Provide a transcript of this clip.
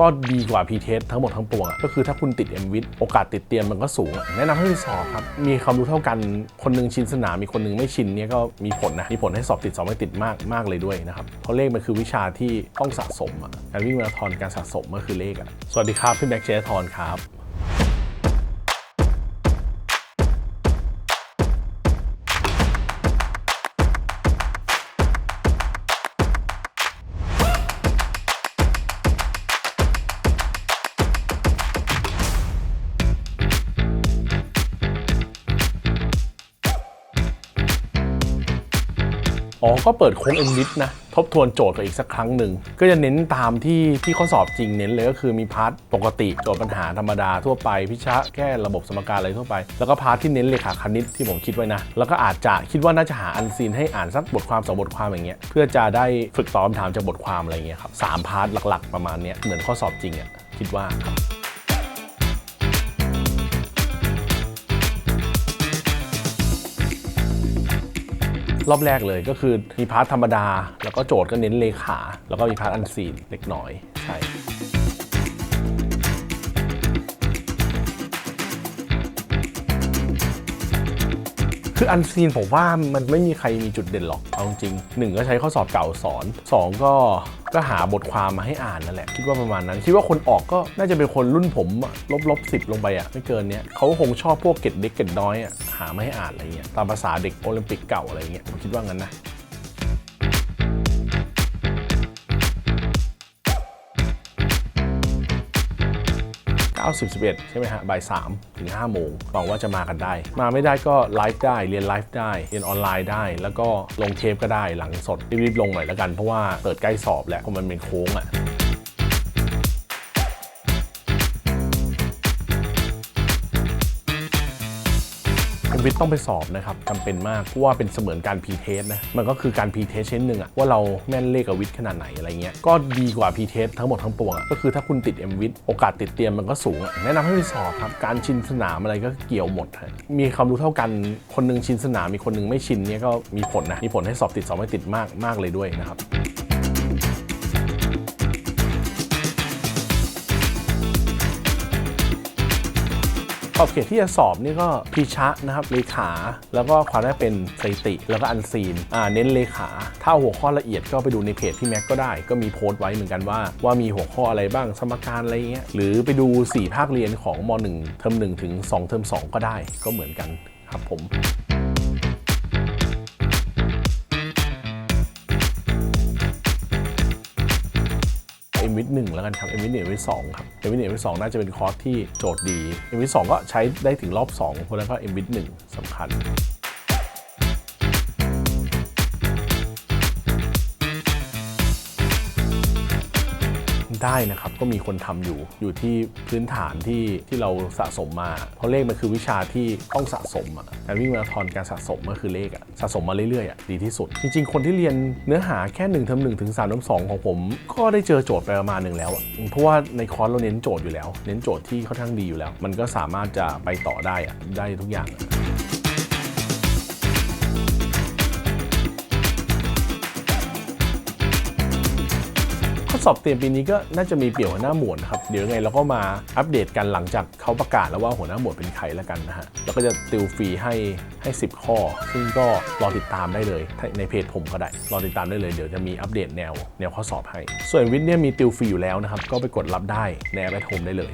ก็ดีกว่า p t e s t ทั้งหมดทั้งปวงอะก็คือถ้าคุณติด m w i t โอกาสติดเตรียมมันก็สูง แนะนำให้ไปสอบครับ มีความรู้เท่ากันคนนึงชินสนามมีคนนึงไม่ชินเนี่ยก็มีผลนะมีผลให้สอบติดสอบไม่ติดมากมากเลยด้วยนะครับเพราะเลขมันคือวิชาที่ต้องสะสมการวิ่งมาราธอนการสะสมก็คือเลขอะสวัสดีครับพี่แบ็กเชสทอนครับ อ๋อ ก็เปิดโค้งเอ็นวิทนะ ทบทวนโจทย์กันอีกสักครั้งหนึ่ง ก็จะเน้นตามที่ที่ข้อสอบจริงเน้นเลยก็คือมีพาร์ทปกติโจทย์ปัญหาธรรมดาทั่วไป พิชะแก้ระบบสมการอะไรทั่วไป แล้วก็พาร์ทที่เน้นเลขาคณิตที่ผมคิดไว้นะ แล้วก็อาจจะคิดว่าน่าจะหาอันซีนให้อ่านสักบทความสองบทความอย่างเงี้ย เพื่อจะได้ฝึกตอบคำถามจากบทความอะไรเงี้ยครับสามพาร์ทหลักๆ ประมาณเนี้ยเหมือนข้อสอบจริงอะคิดว่าครับ รอบแรกเลยก็คือมีพาร์ทธรรมดา แล้วก็โจทย์ก็เน้นเลขา แล้วก็มีพาร์ทอันซีนเล็กน้อยใช่ คืออันซีนผมว่ามันไม่มีใครมีจุดเด่นหรอกเอาจริงหนึ่งก็ใช้ข้อสอบเก่าสอนสองก็ก็หาบทความมาให้อ่านนั่นแหละ คิดว่าประมาณนั้น คิดว่าคนออกก็น่าจะเป็นคนรุ่นผมลบลบสิบลงไปอะไม่เกินเนี้ยเขาคงชอบพวกเก็ดเด็กเก็ดน้อยอะหามาให้อ่านอะไรเงี้ยตามภาษาเด็กโอลิมปิกเก่าอะไรเงี้ยผมคิดว่างั้นนะ 90 11 ใช่ไหมฮะบ่าย3ถึง5โมงหวังว่าจะมากันได้ มาไม่ได้ก็ไลฟ์ได้เรียนไลฟ์ได้ เรียนออนไลน์ได้ แล้วก็ลงเทปก็ได้หลังสดรีบๆลงหน่อยแล้วกันเพราะว่าเปิดใกล้สอบแล้วเพราะมันเป็นโค้งอะ คุณวิทย์ต้องไปสอบนะครับจำเป็นมากเพราะว่าเป็นเสมือนการพีเทสนะมันก็คือการพีเทสเช่นหนึ่งอะว่าเราแม่นเลขกับวิทย์ขนาดไหนอะไรเงี้ยก็ดีกว่าพีเทสทั้งหมดทั้งปวงอะก็คือถ้าคุณติด m w i t โอกาสติดเตรียมมันก็สูงอะแนะนำให้ไปสอบครับการชินสนามอะไรก็เกี่ยวหมด มีความรู้เท่ากันคนหนึงชินสนามมีคนหนึงไม่ชินเนี่ยก็มีผลนะมีผลให้สอบติดสอบไม่ติดมากมากเลยด้วยนะครับ ขอบเขตที่จะสอบนี่ก็พีชะนะครับเลขา แล้วก็ความได้เป็นสถิติ แล้วก็อันซีนอ่าเน้นเลขา ถ้าหัวข้อละเอียดก็ไปดูในเพจพี่แม็กก็ได้ ก็มีโพสต์ไว้เหมือนกันว่า ว่ามีหัวข้ออะไรบ้างสมการอะไรเงี้ยหรือไปดู 4 ภาคเรียนของม .1 เทอม1ถึง2เทอม2 ก็ได้ก็เหมือนกันครับผม เอ็มวิทหนึ่งแล้วกันครับเอ็มวิทหนึ่งเอ็มวิทสองครับเอ็มวิทหนึ่งเอ็มวิทสองน่าจะเป็นคอร์สที่โจทย์ดีเอ็มวิทสองก็ใช้ได้ถึงรอบ2เพราะนั้นก็เอ็มวิทหนึ่งสำคัญ ได้นะครับ ก็มีคนทำอยู่อยู่ที่พื้นฐานที่ที่เราสะสมมา เพราะเลขมันคือวิชาที่ต้องสะสมอะการวิ่งมาราธอนการสะสมก็คือเลขอะสะสมมาเรื่อยๆอะดีที่สุด จริง ๆ คนที่เรียนเนื้อหาแค่1เทอม1ถึง3เทอม2ของผม ก็ได้เจอโจทย์ไปประมาณหนึ่งแล้วอะเพราะว่าในคอร์สเราเน้นโจทย์อยู่แล้ว เน้นโจทย์ที่ค่อนข้างดีอยู่แล้ว มันก็สามารถจะไปต่อได้อะได้ทุกอย่าง สอบเตรียมปีนี้ก็น่าจะมีเปลี่ยนหัวหน้าหมวดนะครับ เดี๋ยวไงเราก็มาอัปเดตกันหลังจากเขาประกาศแล้วว่าหัวหน้าหมวดเป็นใครแล้วกันนะฮะแล้วก็จะติวฟรีให้ให้ 10 ข้อ ซึ่งก็รอติดตามได้เลยในเพจผมก็ได้รอติดตามได้เลยเดี๋ยวจะมีอัปเดตแนวแนวข้อสอบให้ ส่วนวิทย์เนี่ยมีติวฟรีอยู่แล้วนะครับก็ไปกดรับได้ในแอปแอทโฮมได้เลย